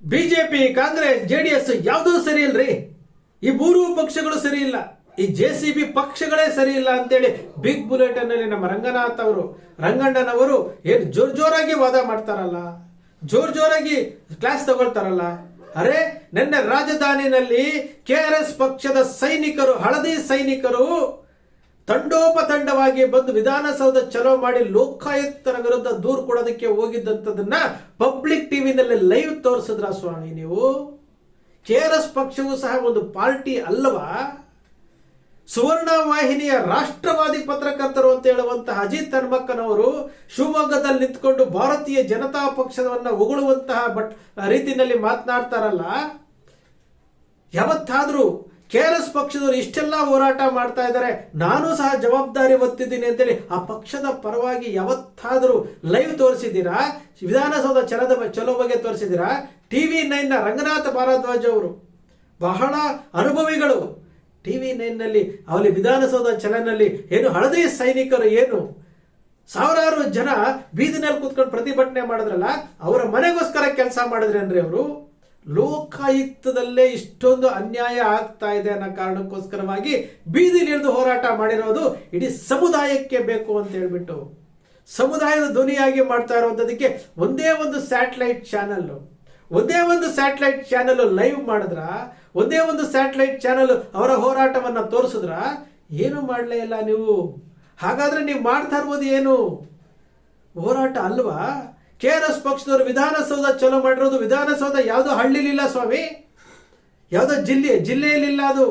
BJP, Congress J D S ಯಾವುದೂ ಸರಿ ಇಲ್ರಿ. ಈ ಮೂರು ಪಕ್ಷಗಳು ಸರಿ ಇಲ್ಲ. ಈ ಜೆ ಸಿ ಬಿ ಪಕ್ಷಗಳೇ ಸರಿ ಇಲ್ಲ ಅಂತೇಳಿ ಬಿಗ್ ಬುಲೆಟನ್ನಲ್ಲಿ ನಮ್ಮ ರಂಗನಾಥ್ ಅವರು ರಂಗಣ್ಣನವರು ಏನು ಜೋರ್ ಜೋರಾಗಿ ವಾದ ಮಾಡ್ತಾರಲ್ಲ, ಜೋರ್ ಜೋರಾಗಿ ಕ್ಲಾಸ್ ತಗೊಳ್ತಾರಲ್ಲ. ಅರೆ, ನಿನ್ನೆ ರಾಜಧಾನಿನಲ್ಲಿ ಕೆ ಆರ್ ಎಸ್ ಪಕ್ಷದ ಸೈನಿಕರು, ಹಳದಿ ಸೈನಿಕರು ತಂಡೋಪತಂಡವಾಗಿ ಬಂದು ವಿಧಾನಸೌಧ ಚಲೋ ಮಾಡಿ ಲೋಕಾಯುಕ್ತರ ವಿರುದ್ಧ ದೂರು ಕೊಡೋದಕ್ಕೆ ಹೋಗಿದ್ದಂಥದನ್ನ ಪಬ್ಲಿಕ್ ಟಿವಿನಲ್ಲಿ ಲೈವ್ ತೋರಿಸಿದ್ರ ಸ್ವಾಮಿ ನೀವು? ಕೆ ಆರ್ ಎಸ್ ಪಕ್ಷವು ಸಹ ಒಂದು ಪಾರ್ಟಿ ಅಲ್ಲವಾ ಸುವರ್ಣ ವಾಹಿನಿಯ ರಾಷ್ಟ್ರವಾದಿ ಪತ್ರಕರ್ತರು ಅಂತ ಹೇಳುವಂತಹ ಅಜಿತ್ ಹನುಮಕ್ಕನವರು ಶಿವಮೊಗ್ಗದಲ್ಲಿ ನಿಂತ್ಕೊಂಡು ಭಾರತೀಯ ಜನತಾ ಪಕ್ಷವನ್ನ ಹೊಗಳುವಂತಹ ಬಟ್ ರೀತಿಯಲ್ಲಿ ಮಾತನಾಡ್ತಾರಲ್ಲ? ಯಾವತ್ತಾದ್ರೂ ಕೆ ಆರ್ ಎಸ್ ಪಕ್ಷದವರು ಇಷ್ಟೆಲ್ಲ ಹೋರಾಟ ಮಾಡ್ತಾ ಇದ್ದಾರೆ, ನಾನು ಸಹ ಜವಾಬ್ದಾರಿ ಹೊತ್ತಿದ್ದೀನಿ ಅಂತೇಳಿ ಆ ಪಕ್ಷದ ಪರವಾಗಿ ಯಾವತ್ತಾದರೂ ಲೈವ್ ತೋರಿಸಿದ್ದೀರಾ? ವಿಧಾನಸೌಧ ಚಲದ ಚಲೋ ಬಗ್ಗೆ ತೋರಿಸಿದ್ದೀರಾ? ಟಿವಿ ನೈನ್ನ ರಂಗನಾಥ ಭಾರದ್ವಾಜ್ ಅವರು, ಬಹಳ ಅನುಭವಿಗಳು. ಟಿವಿ ನೈನ್ನಲ್ಲಿ ಅವಲ್ಲಿ ವಿಧಾನಸೌಧ ಚಲನಲ್ಲಿ ಏನು ಹಳದಿ ಸೈನಿಕರು ಏನು? ಸಾವಿರಾರು ಜನ ಬೀದಿನಲ್ಲಿ ಕೂತ್ಕೊಂಡು ಪ್ರತಿಭಟನೆ ಮಾಡಿದ್ರಲ್ಲ, ಅವರ ಮನೆಗೋಸ್ಕರ ಕೆಲಸ ಮಾಡಿದ್ರೇನ್ರಿ ಅವರು? ಲೋಕಾಯುಕ್ತದಲ್ಲೇ ಇಷ್ಟೊಂದು ಅನ್ಯಾಯ ಆಗ್ತಾ ಇದೆ ಅನ್ನೋ ಕಾರಣಕ್ಕೋಸ್ಕರವಾಗಿ ಬೀದಿಲಿ ಇಳಿದು ಹೋರಾಟ ಮಾಡಿರೋದು ಇಡೀ ಸಮುದಾಯಕ್ಕೆ ಬೇಕು ಅಂತ ಹೇಳ್ಬಿಟ್ಟು ಸಮುದಾಯದ ಧ್ವನಿಯಾಗಿ ಮಾಡ್ತಾ ಇರುವಂಥದ್ದಕ್ಕೆ ಒಂದೇ ಒಂದು ಸ್ಯಾಟಲೈಟ್ ಚಾನಲ್. ಒಂದೇ ಒಂದು ಸ್ಯಾಟಲೈಟ್ ಚಾನಲ್ ಲೈವ್ ಮಾಡಿದ್ರ, ಒಂದೇ ಒಂದು ಸ್ಯಾಟಲೈಟ್ ಚಾನಲ್ ಅವರ ಹೋರಾಟವನ್ನ ತೋರಿಸಿದ್ರ, ಏನು ಮಾಡಲೇ ಇಲ್ಲ ನೀವು. ಹಾಗಾದ್ರೆ ನೀವು ಮಾಡ್ತಾ ಇರ್ಬೋದು ಏನು? ಹೋರಾಟ ಅಲ್ವಾ? ಕೆ ಆರ್ ಎಸ್ ಪಕ್ಷದವರು ವಿಧಾನಸೌಧ ಚಲೋ ಮಾಡಿರೋದು ವಿಧಾನಸೌಧ ಯಾವುದೋ ಹಳ್ಳಿಲಿಲ್ಲ ಸ್ವಾಮಿ? ಯಾವುದೋ ಜಿಲ್ಲೆ, ಜಿಲ್ಲೆಯಲ್ಲಿಲ್ಲ ಅದು.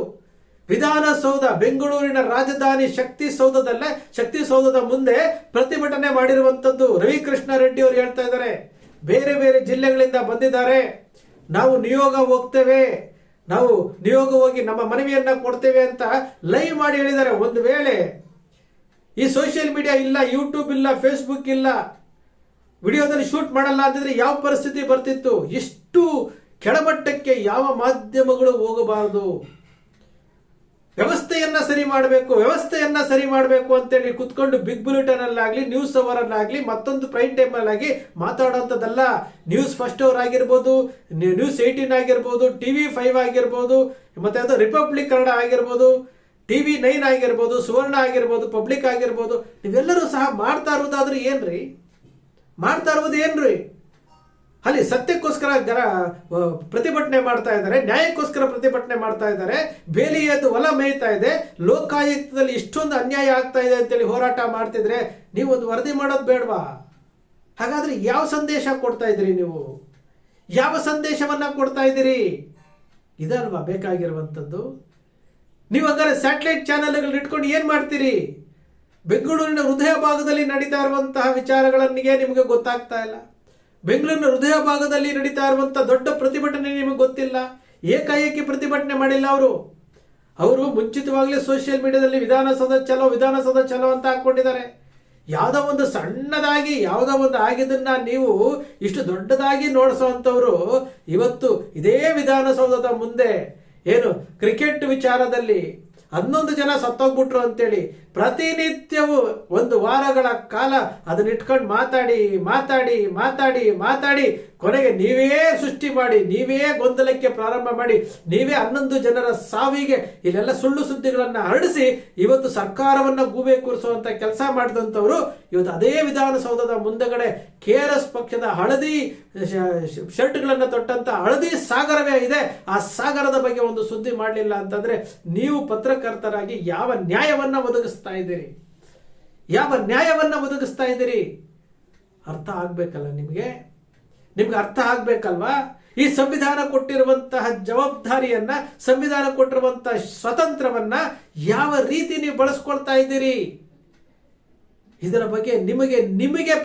ವಿಧಾನಸೌಧ, ಬೆಂಗಳೂರಿನ ರಾಜಧಾನಿ ಶಕ್ತಿ ಸೌಧದಲ್ಲೇ ಶಕ್ತಿ ಸೌಧದ ಮುಂದೆ ಪ್ರತಿಭಟನೆ ಮಾಡಿರುವಂತದ್ದು ರವಿಕೃಷ್ಣ ರೆಡ್ಡಿ ಅವರು ಹೇಳ್ತಾ ಇದ್ದಾರೆ. ಬೇರೆ ಬೇರೆ ಜಿಲ್ಲೆಗಳಿಂದ ಬಂದಿದ್ದಾರೆ. ನಾವು ನಿಯೋಗ ಹೋಗ್ತೇವೆ. ನಾವು ನಿಯೋಗ ಹೋಗಿ ನಮ್ಮ ಮನವಿಯನ್ನ ಕೊಡ್ತೇವೆ ಅಂತ ಲೈವ್ ಮಾಡಿ ಹೇಳಿದ್ದಾರೆ. ಒಂದು ವೇಳೆ ಈ ಸೋಷಿಯಲ್ ಮೀಡಿಯಾ ಇಲ್ಲ ಯೂಟ್ಯೂಬ್ ಇಲ್ಲ ಫೇಸ್ಬುಕ್ ಇಲ್ಲ ವಿಡಿಯೋದಲ್ಲಿ ಶೂಟ್ ಮಾಡಲ್ಲ ಅಂತಿದ್ರೆ ಯಾವ ಪರಿಸ್ಥಿತಿ ಬರ್ತಿತ್ತು? ಎಷ್ಟು ಕೆಳಮಟ್ಟಕ್ಕೆ ಯಾವ ಮಾಧ್ಯಮಗಳು ಹೋಗಬಾರದು? ವ್ಯವಸ್ಥೆಯನ್ನ ಸರಿ ಮಾಡಬೇಕು, ವ್ಯವಸ್ಥೆಯನ್ನ ಸರಿ ಮಾಡಬೇಕು ಅಂತೇಳಿ ಕುತ್ಕೊಂಡು ಬಿಗ್ ಬುಲೆಟಿನ್ ಅಲ್ಲಾಗ್ಲಿ ನ್ಯೂಸ್ ಅವರ್ ಅಲ್ಲಾಗ್ಲಿ ಮತ್ತೊಂದು ಪ್ರೈಮ್ ಟೈಮ್ ಅಲ್ಲಾಗಿ ಮಾತಾಡೋಂಥದ್ದಲ್ಲ. ನ್ಯೂಸ್ ಫಸ್ಟ್ ಅವರ್ ಆಗಿರ್ಬೋದು ನ್ಯೂಸ್ ಏಯ್ಟೀನ್ ಆಗಿರ್ಬೋದು ಟಿವಿ ಫೈವ್ ಆಗಿರ್ಬೋದು, ಮತ್ತೆ ಅದು ರಿಪಬ್ಲಿಕ್ ಕನ್ನಡ ಆಗಿರ್ಬೋದು ಟಿವಿ ನೈನ್ ಆಗಿರ್ಬೋದು, ಸುವರ್ಣ ಆಗಿರ್ಬೋದು ಪಬ್ಲಿಕ್ ಆಗಿರ್ಬೋದು, ನೀವೆಲ್ಲರೂ ಸಹ ಮಾಡ್ತಾ ಇರೋದಾದ್ರೆ ಏನ್ರಿ? ಮಾಡ್ತಾ ಇರೋದು ಏನ್ರಿ? ಅಲ್ಲಿ ಸತ್ಯಕ್ಕೋಸ್ಕರ ಗರ ಪ್ರತಿಭಟನೆ ಮಾಡ್ತಾ ಇದ್ದಾರೆ, ನ್ಯಾಯಕ್ಕೋಸ್ಕರ ಪ್ರತಿಭಟನೆ ಮಾಡ್ತಾ ಇದ್ದಾರೆ, ಬೇಲಿ ಎದ್ದು ಹೊಲ ಮೇಯ್ತಾ ಇದೆ, ಲೋಕಾಯುಕ್ತದಲ್ಲಿ ಇಷ್ಟೊಂದು ಅನ್ಯಾಯ ಆಗ್ತಾ ಇದೆ ಅಂತೇಳಿ ಹೋರಾಟ ಮಾಡ್ತಿದ್ರೆ ನೀವು ಒಂದು ವರದಿ ಮಾಡೋದು ಬೇಡವಾ? ಹಾಗಾದ್ರೆ ಯಾವ ಸಂದೇಶ ಕೊಡ್ತಾ ಇದ್ದೀರಿ ನೀವು? ಯಾವ ಸಂದೇಶವನ್ನ ಕೊಡ್ತಾ ಇದ್ದೀರಿ? ಇದಲ್ವಾ ಬೇಕಾಗಿರುವಂಥದ್ದು? ನೀವು ಹಂಗಾರೆ ಸ್ಯಾಟಲೈಟ್ ಚಾನೆಲ್ಗಳು ಇಟ್ಕೊಂಡು ಏನು ಮಾಡ್ತೀರಿ? ಬೆಂಗಳೂರಿನ ಹೃದಯ ಭಾಗದಲ್ಲಿ ನಡೀತಾ ಇರುವಂತಹ ವಿಚಾರಗಳನ್ನಿಗೆ ನಿಮಗೆ ಗೊತ್ತಾಗ್ತಾ ಇಲ್ಲ. ಬೆಂಗಳೂರಿನ ಹೃದಯ ಭಾಗದಲ್ಲಿ ನಡೀತಾ ಇರುವಂತಹ ದೊಡ್ಡ ಪ್ರತಿಭಟನೆ ನಿಮಗೆ ಗೊತ್ತಿಲ್ಲ. ಏಕಾಏಕಿ ಪ್ರತಿಭಟನೆ ಮಾಡಿಲ್ಲ ಅವರು. ಅವರು ಮುಂಚಿತವಾಗಲೇ ಸೋಷಿಯಲ್ ಮೀಡಿಯಾದಲ್ಲಿ ವಿಧಾನಸೌಧ ಚಲೋ ವಿಧಾನಸೌಧ ಚಲೋ ಅಂತ ಹಾಕೊಂಡಿದ್ದಾರೆ. ಯಾವುದೋ ಒಂದು ಸಣ್ಣದಾಗಿ, ಯಾವುದೋ ಒಂದು ಆಗಿದ್ದನ್ನ ನೀವು ಇಷ್ಟು ದೊಡ್ಡದಾಗಿ ನೋಡಿಸುವಂಥವ್ರು ಇವತ್ತು ಇದೇ ವಿಧಾನಸೌಧದ ಮುಂದೆ ಏನು ಕ್ರಿಕೆಟ್ ವಿಚಾರದಲ್ಲಿ ಹನ್ನೊಂದು ಜನ ಸತ್ತೋಗ್ಬಿಟ್ರು ಅಂತೇಳಿ ಪ್ರತಿನಿತ್ಯವೂ ಒಂದು ವಾರಗಳ ಕಾಲ ಅದನ್ನ ಇಟ್ಕೊಂಡು ಮಾತಾಡಿ ಮಾತಾಡಿ ಮಾತಾಡಿ ಮಾತಾಡಿ ಕೊನೆಗೆ ನೀವೇ ಸೃಷ್ಟಿ ಮಾಡಿ, ನೀವೇ ಗೊಂದಲಕ್ಕೆ ಪ್ರಾರಂಭ ಮಾಡಿ, ನೀವೇ ಹನ್ನೊಂದು ಜನರ ಸಾವಿಗೆ ಇಲ್ಲೆಲ್ಲ ಸುಳ್ಳು ಸುದ್ದಿಗಳನ್ನ ಹರಡಿಸಿ ಇವತ್ತು ಸರ್ಕಾರವನ್ನ ಗೂಬೆ ಕೂರಿಸುವಂಥ ಕೆಲಸ ಮಾಡಿದಂಥವರು ಇವತ್ತು ಅದೇ ವಿಧಾನಸೌಧದ ಮುಂದಗಡೆ ಕೆ ಆರ್ ಎಸ್ ಪಕ್ಷದ ಹಳದಿ ಶರ್ಟ್ಗಳನ್ನು ತೊಟ್ಟಂತ ಹಳದಿ ಸಾಗರವೇ ಇದೆ. ಆ ಸಾಗರದ ಬಗ್ಗೆ ಒಂದು ಸುದ್ದಿ ಮಾಡಲಿಲ್ಲ ಅಂತಂದ್ರೆ ನೀವು ಪತ್ರಕರ್ತರಾಗಿ ಯಾವ ನ್ಯಾಯವನ್ನ ಒದಗಿಸ್ತಾ ಇದ್ದೀರಿ? ಯಾವ ನ್ಯಾಯವನ್ನು ಒದಗಿಸ್ತಾ ಇದ್ದೀರಿ? ಅರ್ಥ ಆಗಬೇಕಲ್ಲ ನಿಮಗೆ? ನಿಮ್ಗೆ ಅರ್ಥ ಆಗಬೇಕಲ್ವಾ? ಈ ಸಂವಿಧಾನ ಕೊಟ್ಟಿರುವಂತಹ ಜವಾಬ್ದಾರಿಯನ್ನ, ಸಂವಿಧಾನ ಕೊಟ್ಟಿರುವಂತಹ ಸ್ವತಂತ್ರವನ್ನ ಯಾವ ರೀತಿ ನೀವು ಬಳಸ್ಕೊಳ್ತಾ ಇದ್ದೀರಿ? ಇದರ ಬಗ್ಗೆ ನಿಮಗೆ ನಿಮಗೆ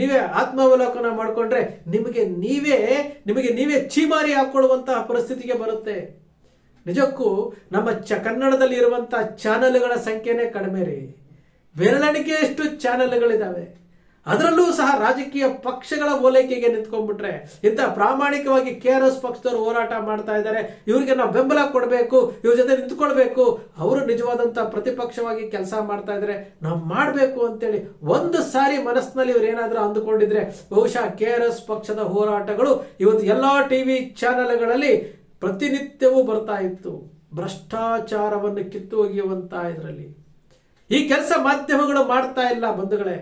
ನೀವೇ ಆತ್ಮಾವಲೋಕನ ಮಾಡಿಕೊಂಡ್ರೆ ನಿಮಗೆ ನೀವೇ ನಿಮಗೆ ನೀವೇ ಚೀಮಾರಿ ಹಾಕೊಳ್ಳುವಂತಹ ಪರಿಸ್ಥಿತಿಗೆ ಬರುತ್ತೆ. ನಿಜಕ್ಕೂ ನಮ್ಮ ಚ ಕನ್ನಡದಲ್ಲಿ ಇರುವಂತಹ ಚಾನೆಲ್ಗಳ ಸಂಖ್ಯೆನೇ ಕಡಿಮೆ ರೀ. ಬೆರಳಿಕೆಯಷ್ಟು ಚಾನೆಲ್ಗಳಿದ್ದಾವೆ ಅದರಲ್ಲೂ ಸಹ ರಾಜಕೀಯ ಪಕ್ಷಗಳ ಓಲೈಕೆಗೆ ನಿಂತ್ಕೊಂಡ್ಬಿಟ್ರೆ ಇಂಥ ಪ್ರಾಮಾಣಿಕವಾಗಿ ಕೆ ಆರ್ ಎಸ್ ಪಕ್ಷದವರು ಹೋರಾಟ ಮಾಡ್ತಾ ಇದ್ದಾರೆ. ಇವರಿಗೆ ನಾವು ಬೆಂಬಲ ಕೊಡಬೇಕು, ಇವ್ರ ಜೊತೆ ನಿಂತ್ಕೊಳ್ಬೇಕು. ಅವರು ನಿಜವಾದಂಥ ಪ್ರತಿಪಕ್ಷವಾಗಿ ಕೆಲಸ ಮಾಡ್ತಾ ಇದ್ದಾರೆ ನಾವು ಮಾಡಬೇಕು ಅಂತೇಳಿ ಒಂದು ಸಾರಿ ಮನಸ್ಸಿನಲ್ಲಿ ಇವ್ರು ಏನಾದರೂ ಅಂದುಕೊಂಡಿದ್ರೆ ಬಹುಶಃ ಕೆ ಆರ್ ಎಸ್ ಪಕ್ಷದ ಹೋರಾಟಗಳು ಇವತ್ತು ಎಲ್ಲಾ ಟಿವಿ ಚಾನೆಲ್ಗಳಲ್ಲಿ ಪ್ರತಿನಿತ್ಯವೂ ಬರ್ತಾ ಇತ್ತು. ಭ್ರಷ್ಟಾಚಾರವನ್ನು ಕಿತ್ತು ಒಗೆಯುವಂತ ಇದರಲ್ಲಿ. ಈ ಕೆಲಸ ಮಾಧ್ಯಮಗಳು ಮಾಡ್ತಾ ಇಲ್ಲ ಬಂಧುಗಳೇ.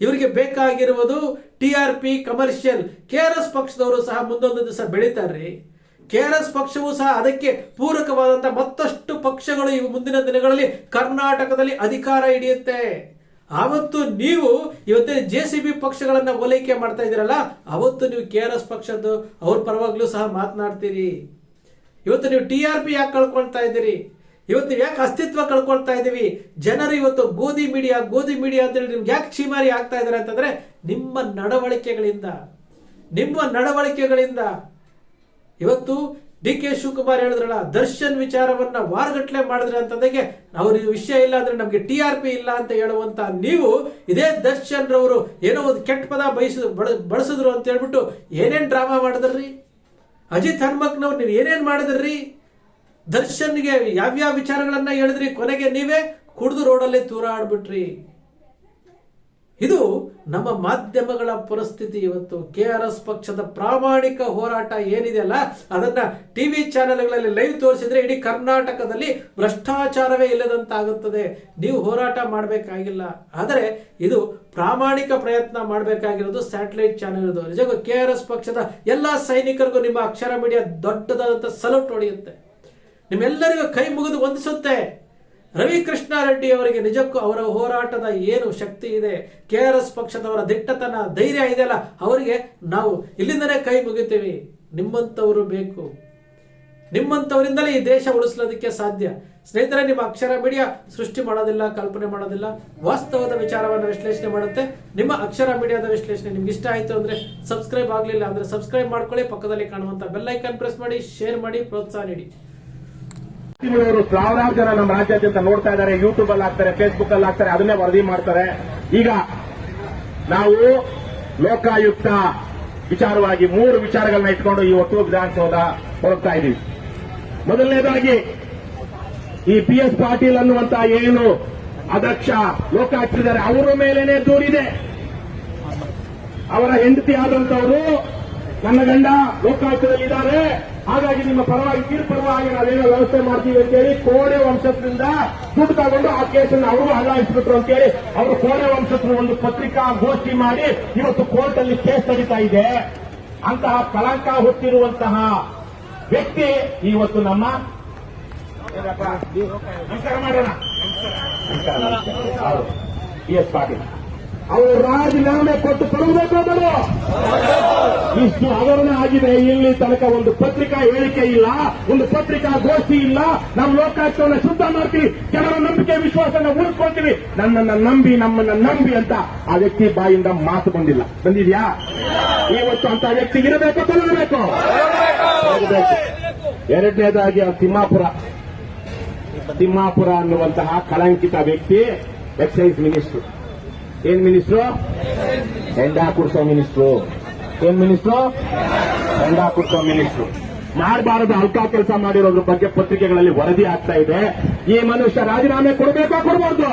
ಇವರಿಗೆ ಬೇಕಾಗಿರುವುದು T R P, commercial, K R S ಪಕ್ಷದವರು ಸಹ ಮುಂದೊಂದು ದಿವಸ ಬೆಳೀತಾರ್ರಿ. ಕೆ ಆರ್ ಎಸ್ ಪಕ್ಷವೂ ಸಹ ಅದಕ್ಕೆ ಪೂರಕವಾದಂತಹ ಮತ್ತಷ್ಟು ಪಕ್ಷಗಳು ಇವು ಮುಂದಿನ ದಿನಗಳಲ್ಲಿ ಕರ್ನಾಟಕದಲ್ಲಿ ಅಧಿಕಾರ ಹಿಡಿಯುತ್ತೆ. ಆವತ್ತು ನೀವು ಇವತ್ತಿನ ಜೆ ಸಿ ಬಿ ಪಕ್ಷಗಳನ್ನ ಓಲೈಕೆ ಮಾಡ್ತಾ ಇದ್ದೀರಲ್ಲ ಅವತ್ತು ನೀವು ಕೆ ಆರ್ ಎಸ್ ಪಕ್ಷದ್ದು ಅವ್ರ ಪರವಾಗ್ಲೂ ಸಹ ಮಾತನಾಡ್ತೀರಿ. ಇವತ್ತು ನೀವು ಟಿ ಆರ್ ಪಿ ಯಾಕೆ ಕಳ್ಕೊಳ್ತಾ ಇದ್ದೀರಿ? ಇವತ್ತು ನೀವು ಯಾಕೆ ಅಸ್ತಿತ್ವ ಕಳ್ಕೊಳ್ತಾ ಇದ್ದೀವಿ? ಜನರು ಇವತ್ತು ಗೋಧಿ ಮೀಡಿಯಾ ಗೋಧಿ ಮೀಡಿಯಾ ಅಂತೇಳಿ ನಿಮ್ಗೆ ಯಾಕೆ ಚೀಮಾರಿ ಆಗ್ತಾ ಇದ್ದಾರೆ ಅಂತಂದ್ರೆ ನಿಮ್ಮ ನಡವಳಿಕೆಗಳಿಂದ. ನಿಮ್ಮ ನಡವಳಿಕೆಗಳಿಂದ. ಇವತ್ತು ಡಿ ಕೆ ಶಿವಕುಮಾರ್ ಹೇಳಿದ್ರಲ್ಲ, ದರ್ಶನ್ ವಿಚಾರವನ್ನ ವಾರಗಟ್ಲೆ ಮಾಡಿದ್ರೆ ಅಂತಂದಾಗೆ ಅವ್ರ ವಿಷಯ ಇಲ್ಲ ಅಂದ್ರೆ ನಮ್ಗೆ ಟಿ ಆರ್ ಪಿ ಇಲ್ಲ ಅಂತ ಹೇಳುವಂತ ನೀವು ಇದೇ ದರ್ಶನ್ ರವರು ಏನೋ ಒಂದು ಕೆಟ್ಟ ಪದ ಬಯಸ ಬಳಸಿದ್ರು ಅಂತ ಹೇಳ್ಬಿಟ್ಟು ಏನೇನ್ ಡ್ರಾಮಾ ಮಾಡಿದ್ರಿ? ಅಜಿತ್ ಹನ್ಮಕ್ನವ್ರು ನೀವು ಏನೇನು ಮಾಡಿದ್ರಿ? ದರ್ಶನ್ಗೆ ಯಾವ್ಯಾವ ವಿಚಾರಗಳನ್ನ ಹೇಳಿದ್ರಿ? ಕೊನೆಗೆ ನೀವೇ ಕುಡಿದು ರೋಡಲ್ಲಿ ತೂರಾಡ್ಬಿಟ್ರಿ. ಇದು ನಮ್ಮ ಮಾಧ್ಯಮಗಳ ಪರಿಸ್ಥಿತಿ ಇವತ್ತು. ಕೆ ಆರ್ ಎಸ್ ಪಕ್ಷದ ಪ್ರಾಮಾಣಿಕ ಹೋರಾಟ ಏನಿದೆಯಲ್ಲ ಅದನ್ನ ಟಿವಿ ಚಾನೆಲ್ಗಳಲ್ಲಿ ಲೈವ್ ತೋರಿಸಿದ್ರೆ ಇಡೀ ಕರ್ನಾಟಕದಲ್ಲಿ ಭ್ರಷ್ಟಾಚಾರವೇ ಇಲ್ಲದಂತಾಗುತ್ತದೆ. ನೀವು ಹೋರಾಟ ಮಾಡಬೇಕಾಗಿಲ್ಲ. ಆದರೆ ಇದು ಪ್ರಾಮಾಣಿಕ ಪ್ರಯತ್ನ ಮಾಡಬೇಕಾಗಿರೋದು ಸ್ಯಾಟಲೈಟ್ ಚಾನೆಲ್ ನಿಜಕ್ಕೂ ಕೆ ಆರ್ ಎಸ್ ಪಕ್ಷದ ಎಲ್ಲ ಸೈನಿಕರಿಗೂ ನಿಮ್ಮ ಅಕ್ಷರ ಮೀಡಿಯಾ ದೊಡ್ಡದಾದಂಥ ಸಲೂಟ್ ಹೊಡೆಯುತ್ತೆ. ನಿಮ್ಮೆಲ್ಲರಿಗೂ ಕೈ ಮುಗಿದು ವಂದಿಸುತ್ತೆ. ರವಿ ಕೃಷ್ಣಾರೆಡ್ಡಿ ಅವರಿಗೆ ನಿಜಕ್ಕೂ ಅವರ ಹೋರಾಟದ ಏನು ಶಕ್ತಿ ಇದೆ? ಕೆ ಆರ್ ಎಸ್ ಪಕ್ಷದವರ ದಿಟ್ಟತನ ಧೈರ್ಯ ಇದೆಯಲ್ಲ, ಅವರಿಗೆ ನಾವು ಇಲ್ಲಿಂದಲೇ ಕೈ ಮುಗಿತೀವಿ. ನಿಮ್ಮಂಥವರು ಬೇಕು. ನಿಮ್ಮಂಥವರಿಂದಲೇ ಈ ದೇಶ ಉಳಿಸಲೋದಕ್ಕೆ ಸಾಧ್ಯ. ಸ್ನೇಹಿತರೆ, ನಿಮ್ಮ ಅಕ್ಷರ ಮೀಡಿಯಾ ಸೃಷ್ಟಿ ಮಾಡೋದಿಲ್ಲ, ಕಲ್ಪನೆ ಮಾಡೋದಿಲ್ಲ. ವಾಸ್ತವದ ವಿಚಾರವನ್ನು ವಿಶ್ಲೇಷಣೆ ಮಾಡುತ್ತೆ. ನಿಮ್ಮ ಅಕ್ಷರ ಮೀಡಿಯಾದ ವಿಶ್ಲೇಷಣೆ ನಿಮ್ಗೆ ಇಷ್ಟ ಆಯಿತು ಅಂದ್ರೆ ಸಬ್ಸ್ಕ್ರೈಬ್ ಆಗಲಿಲ್ಲ ಅಂದ್ರೆ ಸಬ್ಸ್ಕ್ರೈಬ್ ಮಾಡ್ಕೊಳ್ಳಿ. ಪಕ್ಕದಲ್ಲಿ ಕಾಣುವಂತ ಬೆಲ್ ಐಕಾನ್ ಪ್ರೆಸ್ ಮಾಡಿ, ಶೇರ್ ಮಾಡಿ, ಪ್ರೋತ್ಸಾಹ ನೀಡಿ. ಅವರು ಸಾವಿರಾರು ಜನ ನಮ್ಮ ರಾಜ್ಯಾದ್ಯಂತ ನೋಡ್ತಾ ಇದ್ದಾರೆ ಯೂಟ್ಯೂಬ್ ಅಲ್ಲಿ ಹಾಕ್ತಾರೆ ಫೇಸ್ಬುಕ್ ಅಲ್ಲಿ ಹಾಕ್ತಾರೆ ಅದನ್ನೇ ವರದಿ ಮಾಡ್ತಾರೆ. ಈಗ ನಾವು ಲೋಕಾಯುಕ್ತ ವಿಚಾರವಾಗಿ ಮೂರು ವಿಚಾರಗಳನ್ನ ಇಟ್ಕೊಂಡು ಇವತ್ತು ವಿಧಾನಸೌಧ ಹೋಗ್ತಾ ಇದ್ದೀವಿ. ಮೊದಲನೇದಾಗಿ, ಈ ಪಿ ಎಸ್ ಪಾಟೀಲ್ ಅನ್ನುವಂತ ಏನು ಅಧ್ಯಕ್ಷ ಲೋಕಾಯುಕ್ತಿದ್ದಾರೆ ಅವರ ಮೇಲೇನೆ ದೂರಿದೆ. ಅವರ ಹೆಂಡತಿ ಆದಂತವರು ನನ್ನ ಗಂಡ ಲೋಕಾಯುಕ್ತದಲ್ಲಿ ಇದ್ದಾರೆ ಹಾಗಾಗಿ ನಿಮ್ಮ ಪರವಾಗಿ ತೀರ್ಪು ಪರವಾಗಿ ನಾವೇನೋ ವ್ಯವಸ್ಥೆ ಮಾಡ್ತೀವಿ ಅಂತೇಳಿ ಕೋಣೆ ವಂಶದಿಂದ ದುಡ್ಡು ತಗೊಂಡು ಆ ಕೇಸನ್ನು ಅವರು ಹಲ್ಲಾಯಿಸ್ಬಿಟ್ರು ಅಂತೇಳಿ ಅವರು ಕೋಣೆ ವಂಶಸ್ಥರು ಒಂದು ಪತ್ರಿಕಾ ಗೋಷ್ಠಿ ಮಾಡಿ ಇವತ್ತು ಕೋರ್ಟ್ ಅಲ್ಲಿ ಕೇಸ್ ನಡೀತಾ ಇದೆ. ಅಂತಹ ಕಳಂಕ ಹೊತ್ತಿರುವಂತಹ ವ್ಯಕ್ತಿ ಇವತ್ತು ನಮ್ಮ? ನಮಸ್ಕಾರ ಮಾಡೋಣ. ಎಸ್ ಪಾಟೀಲ್. ಅವರು ರಾಜೀನಾಮೆ ಕೊಟ್ಟು ಕೊಡಬೇಕು ಅದನ್ನು ಇಷ್ಟು ಹಗರಣ ಆಗಿದೆ. ಇಲ್ಲಿ ತನಕ ಒಂದು ಪತ್ರಿಕಾ ಹೇಳಿಕೆ ಇಲ್ಲ, ಒಂದು ಪತ್ರಿಕಾ ಗೋಷ್ಠಿ ಇಲ್ಲ. ನಾವು ಲೋಕಾಯುಕ್ತವನ್ನ ಶುದ್ಧ ಮಾಡ್ತೀವಿ. ಜನರ ನಂಬಿಕೆ ವಿಶ್ವಾಸನ ಉಳಿಸ್ಕೊಳ್ತೀವಿ. ನನ್ನನ್ನ ನಂಬಿ, ನಮ್ಮನ್ನ ನಂಬಿ ಅಂತ ಆ ವ್ಯಕ್ತಿ ಬಾಯಿಂದ ಮಾತು ಬಂದಿಲ್ಲ. ಬಂದಿದ್ಯಾ? ಇವತ್ತು ಅಂತ ವ್ಯಕ್ತಿ ಇರಬೇಕು ತೊಲಗಬೇಕು ಎರಡನೇದಾಗಿ ತಿಮ್ಮಾಪುರ. ತಿಮ್ಮಾಪುರ ಅನ್ನುವಂತಹ ಕಳಂಕಿತ ವ್ಯಕ್ತಿ ಎಕ್ಸೈಸ್ ಮಿನಿಸ್ಟರ್ ಏನ್ ಮಿನಿಸ್ಟ್ರು? ಹೆಂಡ ಕುಡ್ಸೋ ಮಿನಿಸ್ಟ್ರು. ಏನ್ ಮಿನಿಸ್ಟ್ರು? ಹೆಂಡ ಕುಡ್ಸೋ ಮಿನಿಸ್ಟ್ರು. ಮಾಡಬಾರದು ಅಲ್ಕಾ ಕೆಲಸ ಮಾಡಿರೋದ್ರ ಬಗ್ಗೆ ಪತ್ರಿಕೆಗಳಲ್ಲಿ ವರದಿ ಆಗ್ತಾ ಇದೆ. ಈ ಮನುಷ್ಯ ರಾಜೀನಾಮೆ ಕೊಡಬೇಕಾ ಕೊಡಬಾರ್ದು?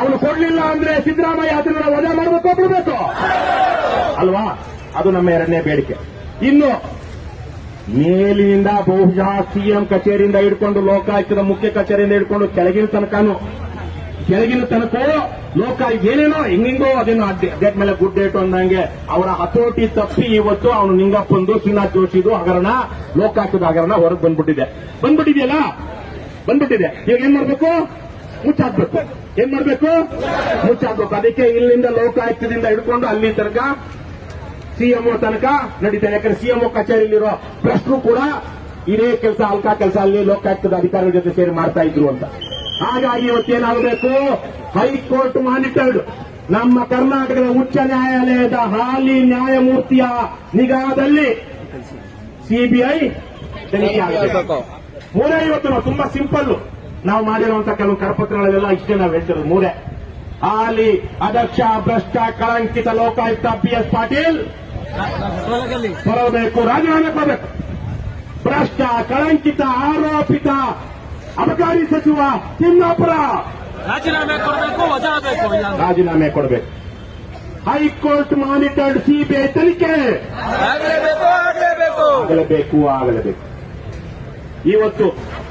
ಅವನು ಕೊಡಲಿಲ್ಲ ಅಂದ್ರೆ ಸಿದ್ದರಾಮಯ್ಯ ಅದನ್ನ ವಜಾ ಮಾಡಬೇಕು ಕೊಡಬೇಕು? ಅಲ್ವಾ? ಅದು ನಮ್ಮ ಎರಡನೇ ಬೇಡಿಕೆ. ಇನ್ನು ಮೇಲಿನಿಂದ ಬಹುಶಃ ಸಿಎಂ ಕಚೇರಿಯಿಂದ ಹಿಡ್ಕೊಂಡು ಲೋಕಾಯುಕ್ತದ ಮುಖ್ಯ ಕಚೇರಿಯಿಂದ ಹಿಡ್ಕೊಂಡು ಕೆಳಗಿನ ತನಕನು ಕೆಳಗಿನ ತನಕ ಲೋಕ ಏನೇನೋ ಹೆಂಗಿಂಗೋ ಅದೇನೋ ಡೇಟ್ ಮೇಲೆ ಗುಡ್ ಡೇಟ್ ಅಂದಂಗೆ ಅವರ ಹತೋಟಿ ತಪ್ಪಿ ಇವತ್ತು ಅವನು ನಿಂಗಪ್ಪಂದು, ಶ್ರೀನಾಥ್ ಜೋಶಿದು, ಹಗರಣ, ಲೋಕಾಯುಕ್ತದ ಹಗರಣ ಹೊರಗೆ ಬಂದ್ಬಿಟ್ಟಿದೆ. ಬಂದ್ಬಿಟ್ಟಿದೆಯಲ್ಲ? ಬಂದ್ಬಿಟ್ಟಿದೆ. ಈಗ ಏನ್ ಮಾಡ್ಬೇಕು? ಮುಚ್ಚಾಕ್ಬೇಕು. ಏನ್ ಮಾಡ್ಬೇಕು? ಮುಚ್ಚಾಕ್ಬೇಕು. ಅದಕ್ಕೆ ಇಲ್ಲಿಂದ ಲೋಕಾಯುಕ್ತದಿಂದ ಹಿಡ್ಕೊಂಡು ಅಲ್ಲಿ ತನಕ ಸಿಎಂಒ ತನಕ ನಡೀತಾರೆ ಯಾಕಂದ್ರೆ ಸಿಎಂಒ ಕಚೇರಿಯಲ್ಲಿರೋ ಪ್ರಶ್ನೂ ಕೂಡ ಇದೇ ಕೆಲಸ, ಅಲ್ಕಾ ಕೆಲಸ ಅಲ್ಲಿ ಲೋಕಾಯುಕ್ತದ ಅಧಿಕಾರಿಗಳ ಜೊತೆ ಸೇರಿ ಮಾಡ್ತಾ ಇದ್ರು ಅಂತ. ಹಾಗಾಗಿ ಇವತ್ತೇನಾಗಬೇಕು? ಹೈಕೋರ್ಟ್ ಮಾನಿಟರ್ಡ್ ನಮ್ಮ ಕರ್ನಾಟಕದ ಉಚ್ಚ ನ್ಯಾಯಾಲಯದ ಹಾಲಿ ನ್ಯಾಯಮೂರ್ತಿಯ ನಿಗಾದಲ್ಲಿ ಸಿಬಿಐ ತನಿಖೆ ಮೂರೇ ಇವತ್ತು ನಾವು ತುಂಬಾ ಸಿಂಪಲ್ ನಾವು ಮಾಡಿರುವಂತಹ ಕೆಲವು ಕರಪತ್ರಗಳಲ್ಲೆಲ್ಲ ಇಷ್ಟೇ ನಾವು ಹೇಳ್ತಿರೋದು ಮೂರೇ. ಹಾಲಿ, ಅಧ್ಯಕ್ಷ, ಭ್ರಷ್ಟ, ಕಳಂಕಿತ ಲೋಕಾಯುಕ್ತ ಪಿ ಎಸ್ ಪಾಟೀಲ್. ಬರಬೇಕು, ರಾಜೀನಾಮೆ ಕೊಡಬೇಕು. ಭ್ರಷ್ಟ, ಕಳಂಕಿತ, ಆರೋಪಿತ ಅಬಕಾರಿ ಸಚಿವ ತಿಮ್ಮಾಪುರ. ರಾಜೀನಾಮೆ ಕೊಡಬೇಕು ವಜಾ ಬೇಕು ರಾಜೀನಾಮೆ ಕೊಡಬೇಕು. ಹೈಕೋರ್ಟ್ ಮಾನಿಟರ್ಡ್ ಸಿಬಿಐ ತನಿಖೆ. ಆಗಲೇಬೇಕು. ಆಗಲೇಬೇಕು ಆಗಲೇಬೇಕು. ಇವತ್ತು